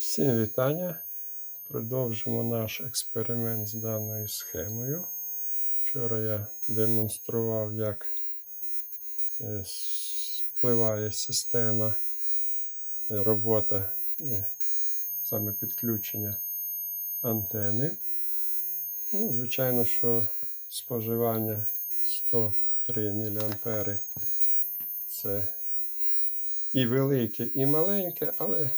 Всім вітання. Продовжимо наш експеримент з даною схемою. Вчора я демонстрував, як е, впливає система е, робота е, саме підключення антени. Ну, звичайно, що споживання 103 мА це і велике, і маленьке, але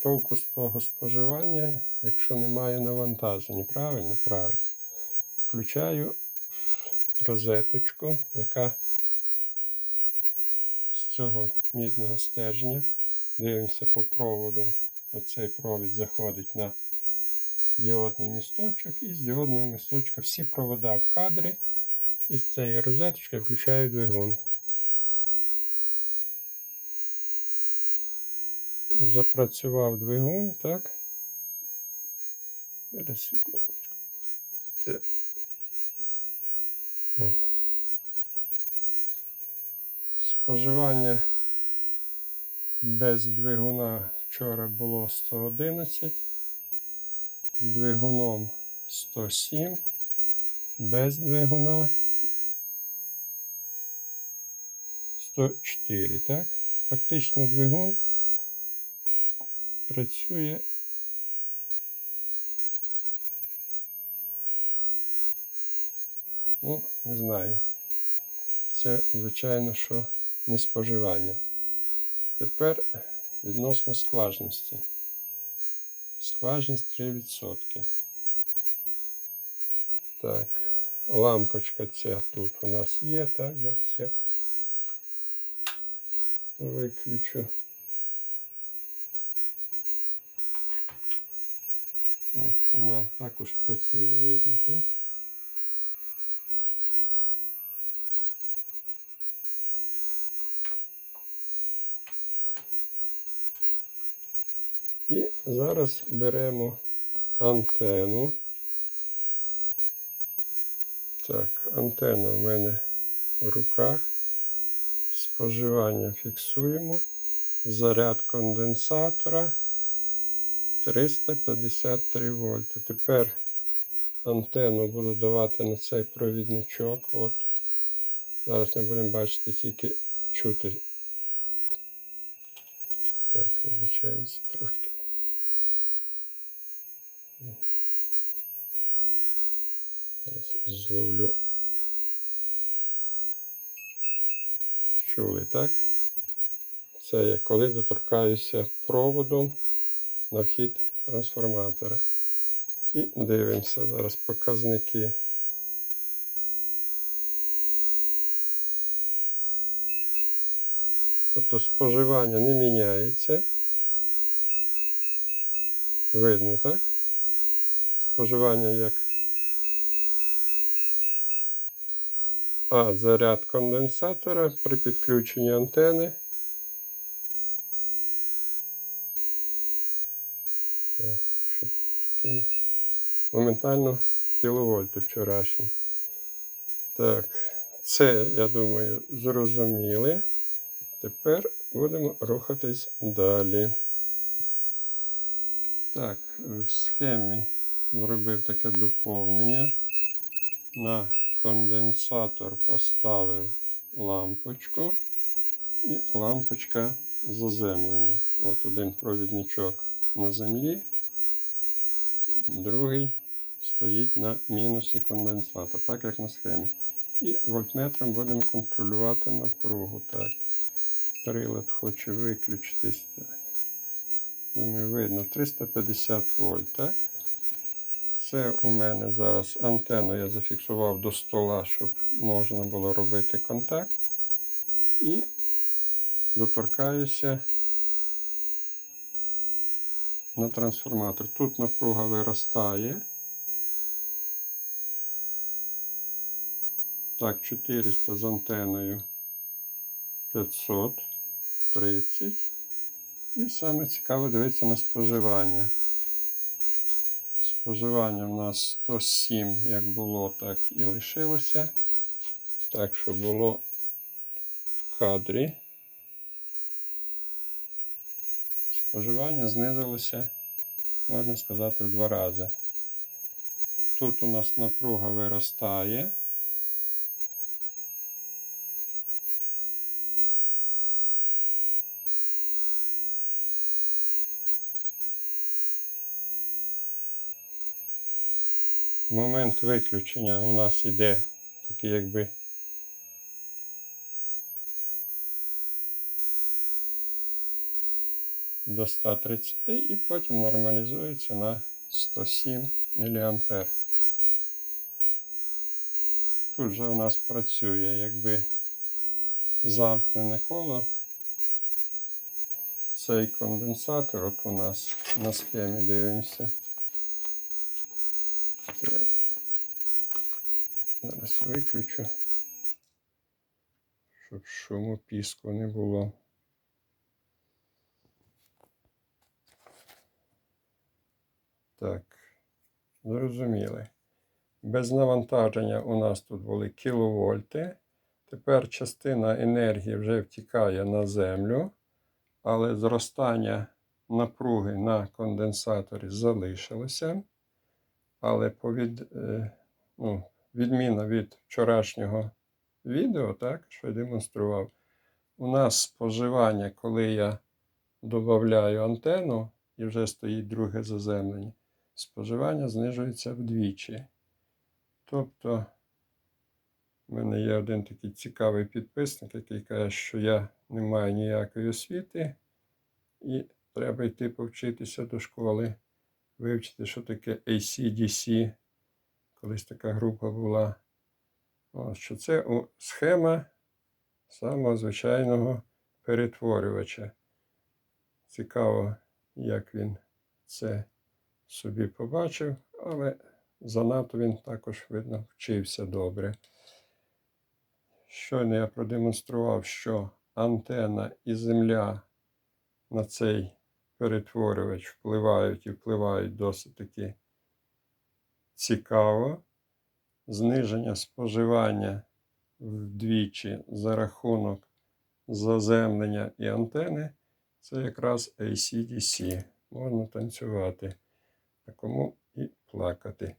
толку з того споживання, якщо немає навантаження. Правильно? Правильно. Включаю розеточку, яка з цього мідного стержня. Дивимося по проводу. Оцей провід заходить на діодний місточок, і з діодного місточка всі провода в кадрі. І з цієї розеточки включаю двигун. Запрацював двигун, так? Зараз секундочку. Так. Споживання без двигуна вчора було 111, з двигуном 107, без двигуна 104, так? Фактично двигун працює. Ну, не знаю. Це, звичайно, що не споживання. Тепер відносно скважності. Скважність 3%. Так, лампочка ця тут у нас є, так, зараз я виключу. От, вона також працює, видно, так? І зараз беремо антенну. Так, антенна в мене в руках. Споживання фіксуємо. Заряд конденсатора. 353 вольти. Тепер антенну буду давати на цей провідничок. От. Зараз ми будемо бачити тільки чути. Так, вибачаюся трошки. Зараз зловлю. Чули, так? Це я коли доторкаюся проводом на вхід трансформатора. І дивимося зараз показники. Тобто споживання не міняється. Видно, так? Споживання як. А заряд конденсатора при підключенні антени. Так, що таке? Моментально кіловольти вчорашні. Так, це, я думаю, зрозуміли. Тепер будемо рухатись далі. Так, в схемі зробив таке доповнення. На конденсатор поставив лампочку. І лампочка заземлена. От один провідничок на землі, другий стоїть на мінусі конденсатора, так як на схемі. І вольтметром будемо контролювати напругу. Так. Прилад хоче виключитись. Так. Думаю, видно 350 вольт, так? Це у мене зараз антенну я зафіксував до стола, щоб можна було робити контакт. І доторкаюся на трансформатор. Тут напруга виростає. Так, 400 з антеною 530. І саме цікаво дивитися на споживання. Споживання в нас 107, як було, так і лишилося. Так що було в кадрі. Споживання знизилося, можна сказати, в два рази. Тут у нас напруга виростає. Момент виключення у нас іде такий якби до 130 і потім нормалізується на 107 мА. Тут же у нас працює якби замкнене коло. Цей конденсатор, от у нас на схемі дивимося. Так. Зараз виключу, щоб шуму піску не було. Так, зрозуміли. Без навантаження у нас тут були кіловольти. Тепер частина енергії вже втікає на землю, але зростання напруги на конденсаторі залишилося. Але повід, е, ну, відміна від вчорашнього відео, так, що я демонстрував, у нас споживання, коли я додаю антенну і вже стоїть друге заземлення, споживання знижується вдвічі. Тобто, в мене є один такий цікавий підписник, який каже, що я не маю ніякої освіти, і треба йти повчитися до школи, вивчити, що таке ACDC. Колись така група була. О, що це схема самого звичайного перетворювача. Цікаво, як він це собі побачив, але занадто він також, видно, вчився добре. Щойно я продемонстрував, що антенна і земля на цей перетворювач впливають і впливають досить таки цікаво. Зниження споживання вдвічі за рахунок заземлення і антени це якраз ACDC. Можна танцювати, а кому і плакати.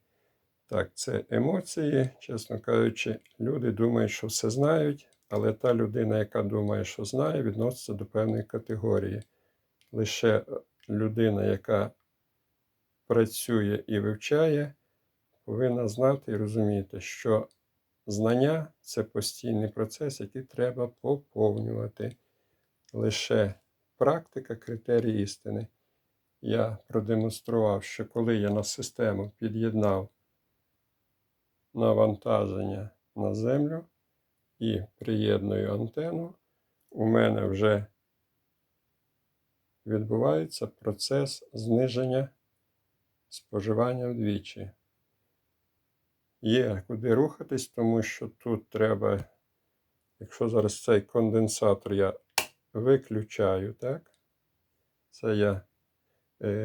Так, це емоції, чесно кажучи, люди думають, що все знають, але та людина, яка думає, що знає, відноситься до певної категорії. Лише людина, яка працює і вивчає, повинна знати і розуміти, що знання це постійний процес, який треба поповнювати. Лише практика критерій істини. Я продемонстрував, що коли я на систему під'єднав навантаження на землю і приєдную антенну, у мене вже відбувається процес зниження споживання вдвічі. Є куди рухатись, тому що тут треба, якщо зараз цей конденсатор я виключаю, так? Це я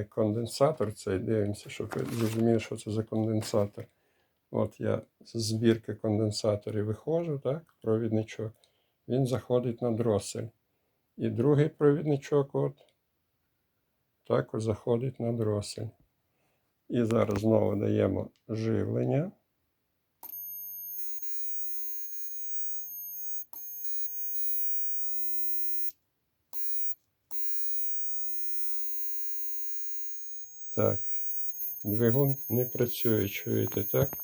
конденсатор, цей дивимося, щоб ви зрозуміли, що це за конденсатор. От я з збірки конденсаторів виходжу, так, провідничок, він заходить на дросель. І другий провідничок от, також заходить на дросель. І зараз знову даємо живлення. Так, двигун не працює, чуєте, так?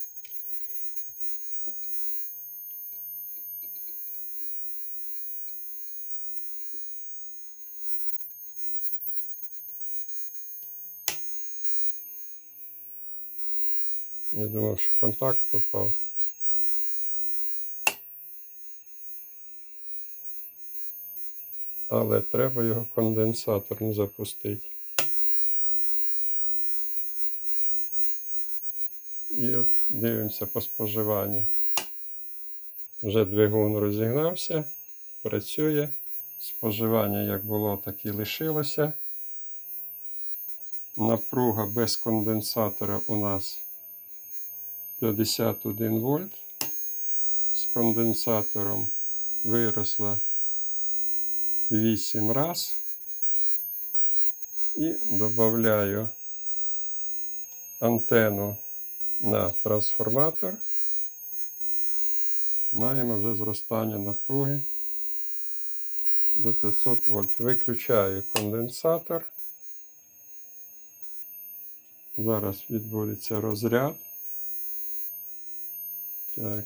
Я думав, що контакт пропав. Але треба його конденсаторно запустити. І от дивимося по споживанню. Вже двигун розігнався, працює. Споживання як було, так і лишилося. Напруга без конденсатора у нас 51 вольт. З конденсатором виросла 8 раз. І додаю антенну на трансформатор. Маємо вже зростання напруги до 500 вольт. Виключаю конденсатор. Зараз відбудеться розряд. Так.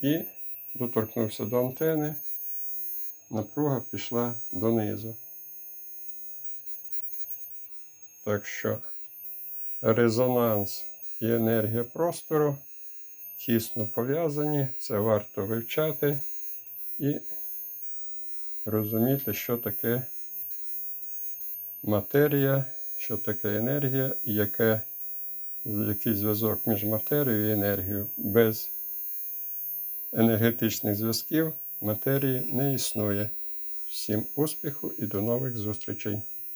І доторкнувся до антени. Напруга пішла донизу. Так що резонанс і енергія простору тісно пов'язані. Це варто вивчати і розуміти, що таке матерія, що таке енергія і яке, який зв'язок між матерією і енергією. Без енергетичних зв'язків матерії не існує. Всім успіху і до нових зустрічей!